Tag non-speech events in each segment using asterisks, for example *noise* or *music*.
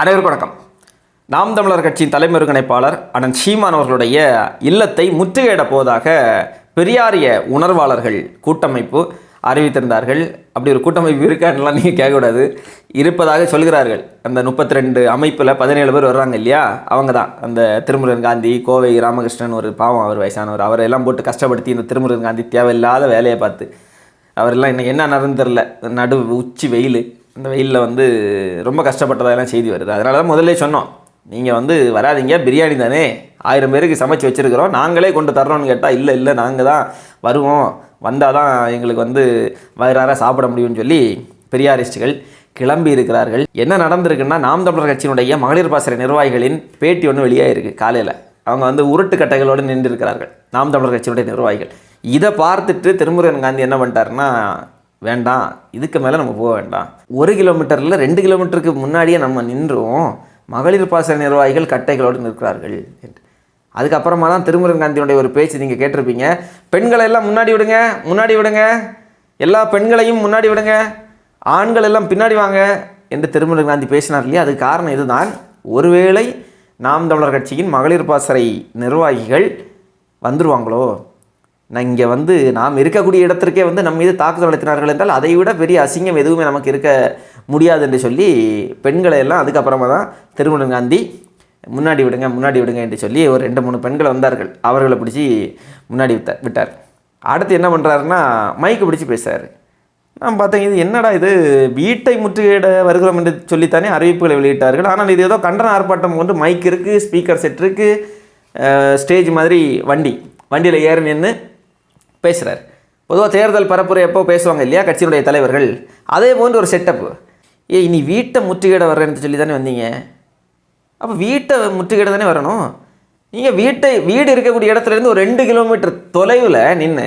அனைவருக்கும் வணக்கம். நாம் தமிழர் கட்சியின் தலைமை ஒருங்கிணைப்பாளர் அண்ணன் சீமான் அவர்களுடைய இல்லத்தை முற்றுகையிடப் போவதாக பெரியாரிய உணர்வாளர்கள் கூட்டமைப்பு அறிவித்திருந்தார்கள். அப்படி ஒரு கூட்டமைப்பு இருக்கான்லாம் நீங்கள் கேட்கக்கூடாது. இருப்பதாக சொல்கிறார்கள். அந்த முப்பத்தி ரெண்டு அமைப்பில் பதினேழு பேர் வர்றாங்க இல்லையா? அவங்க தான் அந்த திருமுருகன் காந்தி கோவை ராமகிருஷ்ணன் ஒரு பாவம் அவர் வயசானவர். அவரை எல்லாம் போட்டு கஷ்டப்படுத்தி இந்த திருமுருகன் காந்தி தேவையில்லாத வேலையை பார்த்து. அவரெல்லாம் இன்னும் என்ன நடந்து தெரில நடு உச்சி வெயில். இந்த வெயிலில் வந்து ரொம்ப கஷ்டப்பட்டதெல்லாம் செய்தி வருது. அதனால தான் முதல்ல சொன்னோம். நீங்கள் வந்து வராதீங்க பிரியாணி தானே. ஆயிரம் பேருக்கு சமைச்சு வச்சுருக்கிறோம். நாங்களே கொண்டு தர்றோம்னு கேட்டால் இல்லை இல்லை நாங்கள் தான் வருவோம். வந்தால் தான் எங்களுக்கு வந்து வயிறார சாப்பிட முடியும்னு சொல்லி பெரியாரிஸ்டுகள் கிளம்பி இருக்கிறார்கள். என்ன நடந்திருக்குன்னா நாம் தமிழர் கட்சியினுடைய மகளிர் பாசறை நிர்வாகிகளின் பேட்டி ஒன்று வெளியாகிருக்கு காலையில். அவங்க வந்து உருட்டு கட்டைகளோடு நின்றிருக்கிறார்கள். நாம் தமிழர் கட்சியினுடைய நிர்வாகிகள். இதை பார்த்துட்டு திருமுருகன் காந்தி என்ன பண்ணிட்டாருன்னா வேண்டாம் இதுக்கு மேலே நம்ம போக வேண்டாம். ஒரு கிலோமீட்டரில் ரெண்டு கிலோமீட்டருக்கு முன்னாடியே நம்ம நின்றோம். மகளிர் பாசறை நிர்வாகிகள் கட்டைகளோடு நிற்கிறார்கள். என்று அதுக்கப்புறமா தான் திருமுருகன் காந்தியுடைய ஒரு பேச்சு நீங்கள் கேட்டிருப்பீங்க. பெண்களை எல்லாம் முன்னாடி விடுங்க முன்னாடி விடுங்க. எல்லா பெண்களையும் முன்னாடி விடுங்க. ஆண்கள் எல்லாம் பின்னாடி வாங்க என்று திருமுருகன் காந்தி பேசினார் இல்லையா? அதுக்கு காரணம் இதுதான். ஒருவேளை நாம் தமிழர் கட்சியின் மகளிர் பாசறை நிர்வாகிகள் வந்துடுவாங்களோ நான் இங்கே வந்து நாம் இருக்கக்கூடிய இடத்திற்கே வந்து நம்ம மீது தாக்குதல் நடத்தினார்கள் என்றால் அதை விட பெரிய அசிங்கம் எதுவுமே நமக்கு இருக்க முடியாது என்று சொல்லி பெண்களை எல்லாம் அதுக்கப்புறமா தான் திருமணம் காந்தி முன்னாடி விடுங்க முன்னாடி விடுங்க என்று சொல்லி ஒரு ரெண்டு மூணு பெண்கள் வந்தார்கள். அவர்களை பிடிச்சி முன்னாடி விட்டார் விட்டார். அடுத்து என்ன பண்ணுறாருன்னா மைக்கு பிடிச்சி பேசுகிறார் நான் பார்த்தேன் இது என்னடா இது? வீட்டை முற்றுகையிட வருகிறோம் என்று சொல்லித்தானே அறிவிப்புகளை வெளியிட்டார்கள். ஆனால் இது ஏதோ கண்டன ஆர்ப்பாட்டம் கொண்டு மைக் இருக்குது ஸ்பீக்கர் செட் இருக்குது ஸ்டேஜ் மாதிரி வண்டி வண்டியில் ஏறி நின்று பேசுகிறார் பொதுவாக தேர்தல் பரப்புரை எப்போ பேசுவாங்க இல்லையா கட்சியினுடைய தலைவர்கள்? அதே போன்ற ஒரு செட்டப் ஏ இனி வீட்டை முற்றுகையிட வர்றேன்னு சொல்லி தானே வந்தீங்க? அப்போ வீட்டை முற்றுகையிட தானே வரணும்? நீங்கள் வீட்டை வீடு இருக்கக்கூடிய இடத்துலேருந்து ஒரு ரெண்டு கிலோமீட்டர் தொலைவில் நின்று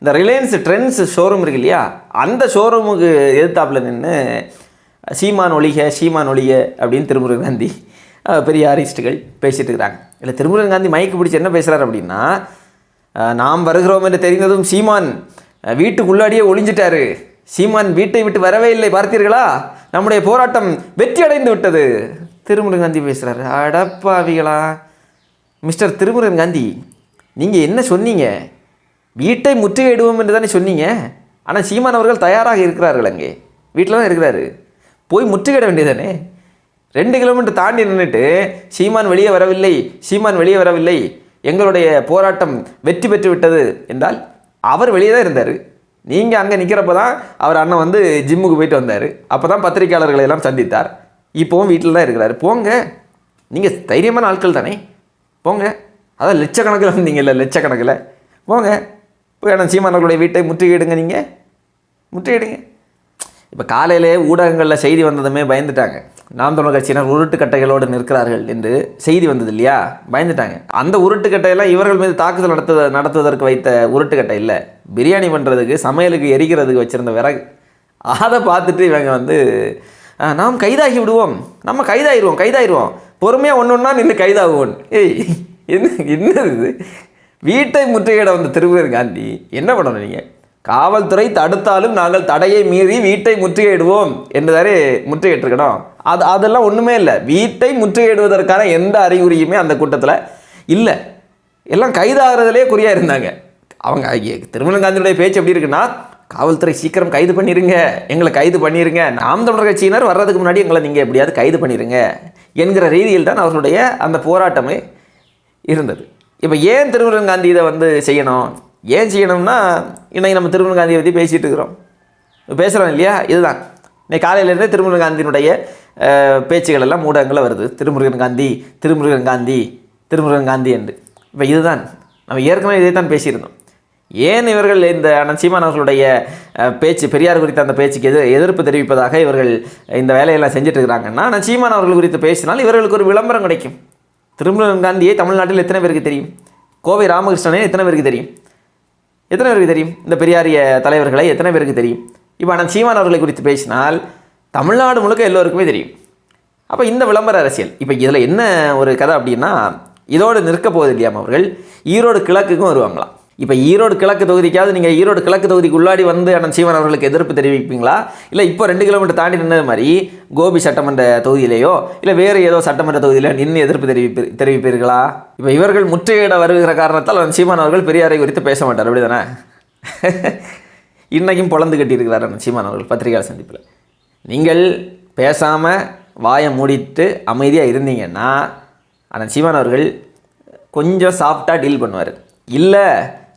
இந்த ரிலையன்ஸ் ட்ரெண்ட்ஸ் ஷோரூம் இருக்கு இல்லையா அந்த ஷோரூமுக்கு எதிர்த்தாப்புல நின்று சீமான் ஒளிக சீமான் ஒளிக அப்படின்னு திருமுருகன் காந்தி பெரிய ஆரிஸ்ட்டுகள் பேசிகிட்டு இருக்கிறாங்க. இல்லை திருமுருகன் காந்தி மைக்கு பிடிச்சி என்ன பேசுகிறார் அப்படின்னா நாம் வருகிறோம் என்று தெரிந்ததும் சீமான் வீட்டுக்குள்ளாடியே ஒளிஞ்சிட்டாரு. சீமான் வீட்டை விட்டு வரவே இல்லை பார்த்தீர்களா? நம்முடைய போராட்டம் வெற்றி அடைந்து விட்டது. திருமுருகன் காந்தி பேசுகிறாரு அடப்பாவிகளா. மிஸ்டர் திருமுருகன் காந்தி நீங்கள் என்ன சொன்னீங்க? வீட்டை முற்றுகையிடுவோம் என்று தானே சொன்னீங்க? ஆனால் சீமான் அவர்கள் தயாராக இருக்கிறார்கள் அங்கே. வீட்டில் தான் இருக்கிறாரு. போய் முற்றுகையிட வேண்டியதானே ரெண்டு கிலோமீட்டர் தாண்டி நின்றுட்டு சீமான் வெளியே வரவில்லை சீமான் வெளியே வரவில்லை. எங்களுடைய போராட்டம் வெற்றி பெற்று விட்டது என்றால் அவர் வெளியே தான் இருந்தார். நீங்கள் அங்கே நிற்கிறப்ப தான் அவர் அண்ணன் வந்து ஜிம்முக்கு போயிட்டு வந்தார். அப்போ தான் பத்திரிகையாளர்களை எல்லாம் சந்தித்தார். இப்போவும் வீட்டில் தான் இருக்கிறார். போங்க. நீங்கள் தைரியமான ஆட்கள் தானே. போங்க. அதான் லட்சக்கணக்கில் வந்தீங்கல்ல லட்சக்கணக்கில். போங்க. போய் அண்ணன் சீமானவர்களுடைய வீட்டை முற்றுகையிடுங்க நீங்கள் முற்றுகையிடுங்க. இப்போ காலையிலே ஊடகங்களில் செய்தி வந்ததுமே பயந்துட்டாங்க. நாம் தமிழர் கட்சியினர் உருட்டுக்கட்டைகளோடு நிற்கிறார்கள் என்று செய்தி வந்தது இல்லையா? பயந்துட்டாங்க. அந்த உருட்டுக்கட்டையெல்லாம் இவர்கள் மீது தாக்குதல் நடத்துவ நடத்துவதற்கு வைத்த உருட்டுக்கட்டை இல்லை. பிரியாணி பண்ணுறதுக்கு சமையலுக்கு எரிக்கிறதுக்கு வச்சுருந்த விறகு. அதை பார்த்துட்டு இவங்க வந்து நாம் கைதாகி விடுவோம். நம்ம கைதாகிடுவோம் கைதாயிருவோம். பொறுமையாக ஒன்று ஒன்றா நின்று கைதாகுவோம். ஏய் என்ன என்னது இது? வீட்டை முற்றுகையிட வந்த திருமுருகன் காந்தி என்ன பண்ணணும் நீங்கள் காவல்துறை தடுத்தாலும் நாங்கள் தடையை மீறி வீட்டை முற்றுகையிடுவோம். என்றுதானே முற்றுகையிட்டிருக்கணும்? அது அதெல்லாம் ஒன்றுமே இல்லை. வீட்டை முற்றுகையிடுவதற்கான எந்த அறிகுறியுமே அந்த கூட்டத்தில் இல்லை. எல்லாம் கைதாகிறதுலே குறியாக இருந்தாங்க. அவங்க ஐயே, காந்தியுடைய பேச்சு எப்படி இருக்குன்னா காவல்துறை சீக்கிரம் கைது பண்ணிடுங்க எங்களை கைது பண்ணிடுங்க நாம் தமிழர் கட்சியினர் வர்றதுக்கு முன்னாடி எங்களை நீங்கள் எப்படியாவது கைது பண்ணிடுங்க என்கிற ரீதியில் தான் அவர்களுடைய அந்த போராட்டமே இருந்தது. இப்போ ஏன் திருமுருகன் காந்தி இதை வந்து செய்யணும்? ஏன் செய்யணும்னா இன்னைக்கு நம்ம திருமண காந்தியை பற்றி பேசிகிட்டு இருக்கிறோம். பேசுகிறோம் இல்லையா? இதுதான். இன்னைக்கு காலையிலேருந்தே திருமுருகன் காந்தியினுடைய பேச்சுகள் எல்லாம் ஊடகங்களில் வருது. திருமுருகன் காந்தி திருமுருகன் காந்தி திருமுருகன் காந்தி என்று. இப்போ இதுதான். நம்ம ஏற்கனவே இதை தான் பேசியிருந்தோம். ஏன் இவர்கள் இந்த அனந்த் சீமான் அவர்களுடைய பேச்சு பெரியார் குறித்த அந்த பேச்சுக்கு எதிர் எதிர்ப்பு தெரிவிப்பதாக இவர்கள் இந்த வேலையெல்லாம் செஞ்சுட்டு இருக்கிறாங்கன்னா அண்ணன் சீமான் அவர்கள் குறித்து பேசினால் இவர்களுக்கு ஒரு விளம்பரம் கிடைக்கும். திருமுருகன் காந்தியை தமிழ்நாட்டில் எத்தனை பேருக்கு தெரியும்? கோவை ராமகிருஷ்ணனே எத்தனை பேருக்கு தெரியும்? எத்தனை பேருக்கு தெரியும்? இந்த பெரியாரிய தலைவர்களை எத்தனை பேருக்கு தெரியும்? இப்போ நான் சீமான் அவர்களை குறித்து பேசினால் தமிழ்நாடு முழுக்க எல்லோருக்குமே தெரியும். அப்போ இந்த விளம்பர அரசியல் இப்போ இதில் என்ன ஒரு கதை அப்படின்னா இதோடு நிற்க போகுது இல்லையாம் அவர்கள் ஈரோடு கிழக்குக்கும் வருவாங்களாம். இப்போ ஈரோடு கிழக்கு தொகுதிக்காவது நீங்கள் ஈரோடு கிழக்கு தொகுதிக்கு உள்ளாடி வந்து அண்ணன் சீமான் அவர்களுக்கு எதிர்ப்பு தெரிவிப்பீங்களா? இல்லை இப்போ ரெண்டு கிலோமீட்டர் தாண்டி நின்றது மாதிரி கோபி சட்டமன்ற தொகுதியிலேயோ இல்லை வேறு ஏதோ சட்டமன்ற தொகுதியிலோ நின்று எதிர்ப்பு தெரிவிப்பு தெரிவிப்பீர்களா? இப்போ இவர்கள் முற்றுகையிட வருகிற காரணத்தால் அண்ணன் சீமான் அவர்கள் பெரியாரை குறித்து பேச மாட்டார் அப்படிதானே? *laughs* இன்றைக்கும் பொழந்து கட்டியிருக்கிறார் நிச்சயமான அவர்கள் பத்திரிகை சந்திப்பில். நீங்கள் பேசாமல் வாயை மூடிட்டு அமைதியாக இருந்தீங்கன்னா ஆனால் சீமான் அவர்கள் கொஞ்சம் சாஃப்டாக டீல் பண்ணுவார். இல்லை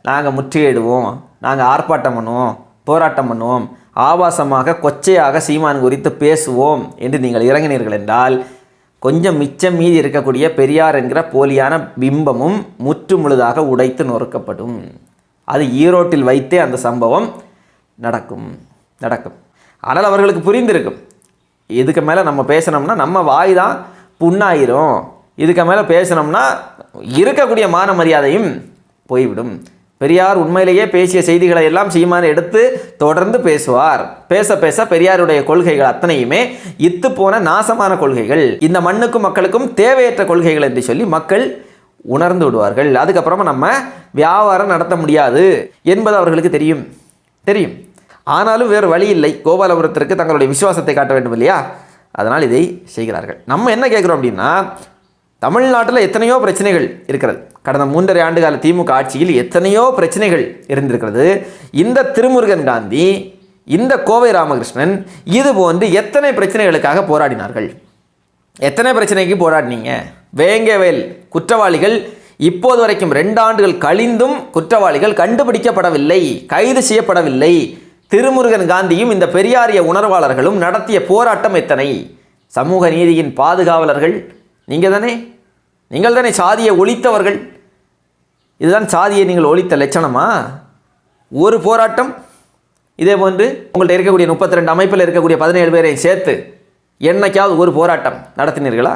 நாங்கள் முற்றுகையிடுவோம் நாங்கள் ஆர்ப்பாட்டம் பண்ணுவோம் போராட்டம் பண்ணுவோம் ஆபாசமாக கொச்சையாக சீமான் குறித்து பேசுவோம் என்று நீங்கள் இறங்கினீர்கள் என்றால் கொஞ்சம் மிச்சம் மீதி இருக்கக்கூடிய பெரியார் என்கிற போலியான பிம்பமும் முற்று முழுதாக உடைத்து நொறுக்கப்படும். அது ஈரோட்டில் வைத்தே அந்த சம்பவம் நடக்கும் நடக்கும். ஆனால் அவர்களுக்கு புரிந்திருக்கும். இதுக்கு மேலே நம்ம பேசினோம்னா நம்ம வாய் தான் புண்ணாயிரும். இதுக்கு மேலே பேசினோம்னா இருக்கக்கூடிய மான மரியாதையும் போய்விடும். பெரியார் உண்மையிலேயே பேசிய செய்திகளை எல்லாம் சீமான் எடுத்து தொடர்ந்து பேசுவார். பேச பேச பெரியாருடைய கொள்கைகள் அத்தனையுமே இத்து போன நாசமான கொள்கைகள். இந்த மண்ணுக்கும் மக்களுக்கும் தேவையற்ற கொள்கைகள் என்று சொல்லி மக்கள் உணர்ந்து விடுவார்கள். அதுக்கப்புறமா நம்ம வியாபாரம் நடத்த முடியாது என்பது அவர்களுக்கு தெரியும். தெரியும். ஆனாலும் வேறு வழி இல்லை. கோபாலபுரத்திற்கு தங்களுடைய விசுவாசத்தை காட்ட வேண்டும் இல்லையா? அதனால் இதை செய்கிறார்கள். நம்ம என்ன கேட்குறோம் அப்படின்னா தமிழ்நாட்டில் எத்தனையோ பிரச்சனைகள் இருக்கிறது. கடந்த மூன்றரை ஆண்டுகால திமுக ஆட்சியில் எத்தனையோ பிரச்சனைகள் இருந்திருக்கிறது. இந்த திருமுருகன் காந்தி இந்த கோவை ராமகிருஷ்ணன் இது போன்று எத்தனை பிரச்சனைகளுக்காக போராடினார்கள்? எத்தனை பிரச்சனைக்கு போராடினீங்க? வேங்கவேல் குற்றவாளிகள் இப்போது வரைக்கும் ரெண்டு ஆண்டுகள் கழிந்தும் குற்றவாளிகள் கண்டுபிடிக்கப்படவில்லை கைது செய்யப்படவில்லை. திருமுருகன் காந்தியும் இந்த பெரியாரிய உணர்வாளர்களும் நடத்திய போராட்டம் எத்தனை? சமூக நீதியின் பாதுகாவலர்கள் நீங்கள் தானே நீங்கள் தானே சாதியை ஒழித்தவர்கள்? இதுதான் சாதியை நீங்கள் ஒழித்த லட்சணமா? ஒரு போராட்டம் இதே போன்று உங்கள்கிட்ட இருக்கக்கூடிய முப்பத்தி ரெண்டு அமைப்பில் இருக்கக்கூடிய பதினேழு பேரையும் சேர்த்து என்னைக்காவது ஒரு போராட்டம் நடத்தினீர்களா?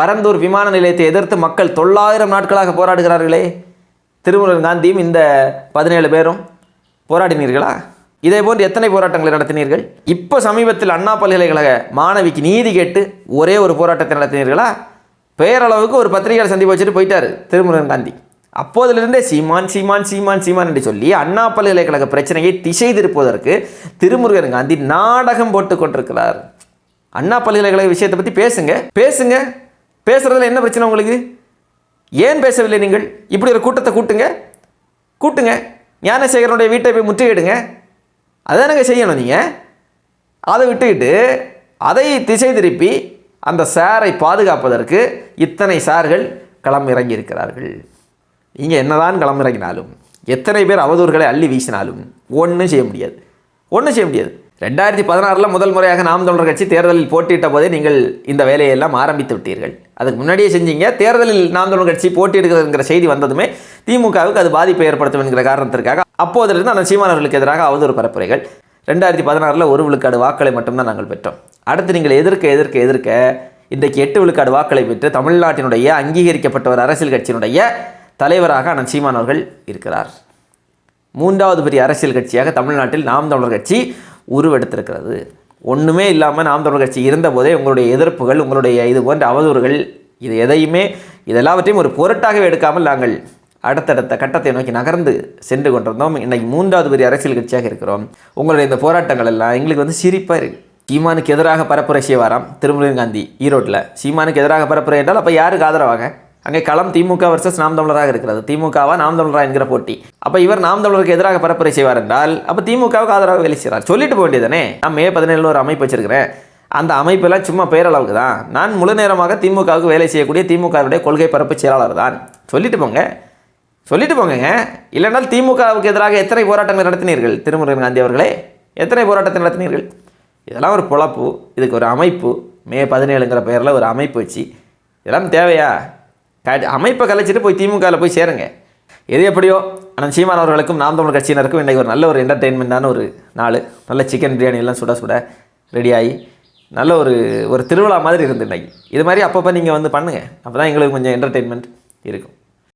பரந்தூர் விமான நிலையத்தை எதிர்த்து மக்கள் தொள்ளாயிரம் நாட்களாக போராடுகிறார்களே. திருமுருகன் காந்தியும் இந்த பதினேழு பேரும் போராடினீர்களா? இதே போன்று எத்தனை போராட்டங்களை நடத்தினீர்கள்? இப்போ சமீபத்தில் அண்ணா பல்கலைக்கழக மாணவிக்கு நீதி கேட்டு ஒரே ஒரு போராட்டத்தை நடத்தினீர்களா? பேரளவுக்கு ஒரு பத்திரிகையாளர் சந்திப்பு வச்சுட்டு போயிட்டார் திருமுருகன் காந்தி. அப்போதிலிருந்தே சீமான் சீமான் சீமான் சீமான் என்று சொல்லி அண்ணா பல்கலைக்கழக பிரச்சனையை திசை திருப்புவதற்கு திருமுருகன் காந்தி நாடகம் போட்டு கொண்டிருக்கிறார். அண்ணா பல்கலைக்கழக விஷயத்தை பற்றி பேசுங்க. பேசுங்க. பேசுறதுல என்ன பிரச்சனை உங்களுக்கு? ஏன் பேசவில்லை நீங்கள்? இப்படி ஒரு கூட்டத்தை கூட்டுங்க. கூட்டுங்க. ஞானசேகரனுடைய வீட்டை போய் முற்றுகையிடுங்க. அதானங்க செய்யணும் நீங்கள் அதை விட்டுக்கிட்டு அதை திசை திருப்பி அந்த சாரை பாதுகாப்பதற்கு இத்தனை சார்கள் களமிறங்கி இருக்கிறார்கள் நீங்கள் என்னதான் களமிறங்கினாலும் எத்தனை பேர் அவதூறுகளை அள்ளி வீசினாலும் ஒன்றும் செய்ய முடியாது. ஒன்றும் செய்ய முடியாது. ரெண்டாயிரத்தி பதினாறில் முதல் முறையாக நாம் தொடர் கட்சி தேர்தலில் போட்டியிட்ட போதே நீங்கள் இந்த வேலையெல்லாம் ஆரம்பித்து விட்டீர்கள். அதுக்கு முன்னாடியே செஞ்சீங்க. தேர்தலில் நாம் தமிழர் கட்சி போட்டியிடுகிறதுங்கிற செய்தி வந்ததுமே திமுகவுக்கு அது பாதிப்பை ஏற்படுத்தும் என்கிற காரணத்திற்காக அப்போதிலிருந்து அந்த சீமானவர்களுக்கு எதிராக அவதூறு பரப்புரைகள். ரெண்டாயிரத்தி பதினாறில் ஒரு விழுக்காடு வாக்களை மட்டும்தான் நாங்கள் பெற்றோம். அடுத்து நீங்கள் எதிர்க்க எதிர்க்க எதிர்க்க இன்றைக்கு எட்டு விழுக்காடு வாக்களை பெற்று தமிழ்நாட்டினுடைய அங்கீகரிக்கப்பட்ட ஒரு அரசியல் கட்சியினுடைய தலைவராக அண்ணன் சீமான் அவர்கள் இருக்கிறார். மூன்றாவது பெரிய அரசியல் கட்சியாக தமிழ்நாட்டில் நாம் தமிழர் கட்சி உருவெடுத்திருக்கிறது. ஒன்றுமே இல்லாமல் நாம் தமிழர் கட்சி இருந்தபோதே உங்களுடைய எதிர்ப்புகள் உங்களுடைய இது போன்ற அவதூறுகள் இது எதையுமே இதெல்லாவற்றையும் ஒரு பொருட்டாகவே எடுக்காமல் நாங்கள் அடுத்தடுத்த கட்டத்தை நோக்கி நகர்ந்து சென்று கொண்டிருந்தோம். இன்றைக்கு மூன்றாவது பெரிய அரசியல் கட்சியாக இருக்கிறோம். உங்களுடைய இந்த போராட்டங்கள் எல்லாம் எங்களுக்கு வந்து சிரிப்பாக இருக்குது சீமானுக்கு எதிராக பரப்புரை செய்வாராம் திருமுருகன் காந்தி ஈரோட்டில். சீமானுக்கு எதிராக பரப்புரை என்றால் அப்போ யாருக்கு ஆதரவாக? அங்கே களம் திமுக வர்சஸ் நாம் தமிழராக இருக்கிறது. திமுகவா நாம் தமிழரா என்கிற போட்டி. அப்போ இவர் நாம் தமிழருக்கு எதிராக பரப்புரை செய்வார் என்றால் அப்போ திமுகவுக்கு ஆதரவாக வேலை செய்கிறார் சொல்லிட்டு போக வேண்டியதானே நான் மே பதினேழுல ஒரு அமைப்பு வச்சிருக்கிறேன். அந்த அமைப்பெல்லாம் சும்மா பேரளவுக்கு தான். நான் முழு நேரமாக திமுகவுக்கு வேலை செய்யக்கூடிய திமுகவுடைய கொள்கை பரப்பு செயலாளர் தான். சொல்லிட்டு போங்க. சொல்லிட்டு போங்க இல்லைனால் திமுகவுக்கு எதிராக எத்தனை போராட்டங்கள் நடத்தினீர்கள் திருமுருகன் காந்தி அவர்களே? எத்தனை போராட்டத்தை நடத்தினீர்கள்? இதெல்லாம் ஒரு பொழப்பு இதுக்கு ஒரு அமைப்பு. மே பதினேழுங்கிற பெயரில் ஒரு அமைப்பு வச்சு இதெல்லாம் தேவையா? க அமைப்பை கலைச்சிட்டு போய் திமுகவில் போய் சேருங்க. எது எப்படியோ ஆனால் சீமான் அவர்களுக்கும் நாம் தமிழ் கட்சியினருக்கும் இன்றைக்கி ஒரு நல்ல ஒரு என்டர்டெயின்மெண்ட்டான ஒரு நாள். நல்ல சிக்கன் பிரியாணி எல்லாம் சுட சுட ரெடியாகி நல்ல ஒரு ஒரு திருவிழா மாதிரி இருந்து இன்றைக்கி. இது மாதிரி அப்பப்போ நீங்கள் வந்து பண்ணுங்கள் அப்போ தான் எங்களுக்கு கொஞ்சம் என்டர்டெயின்மெண்ட் இருக்கும்.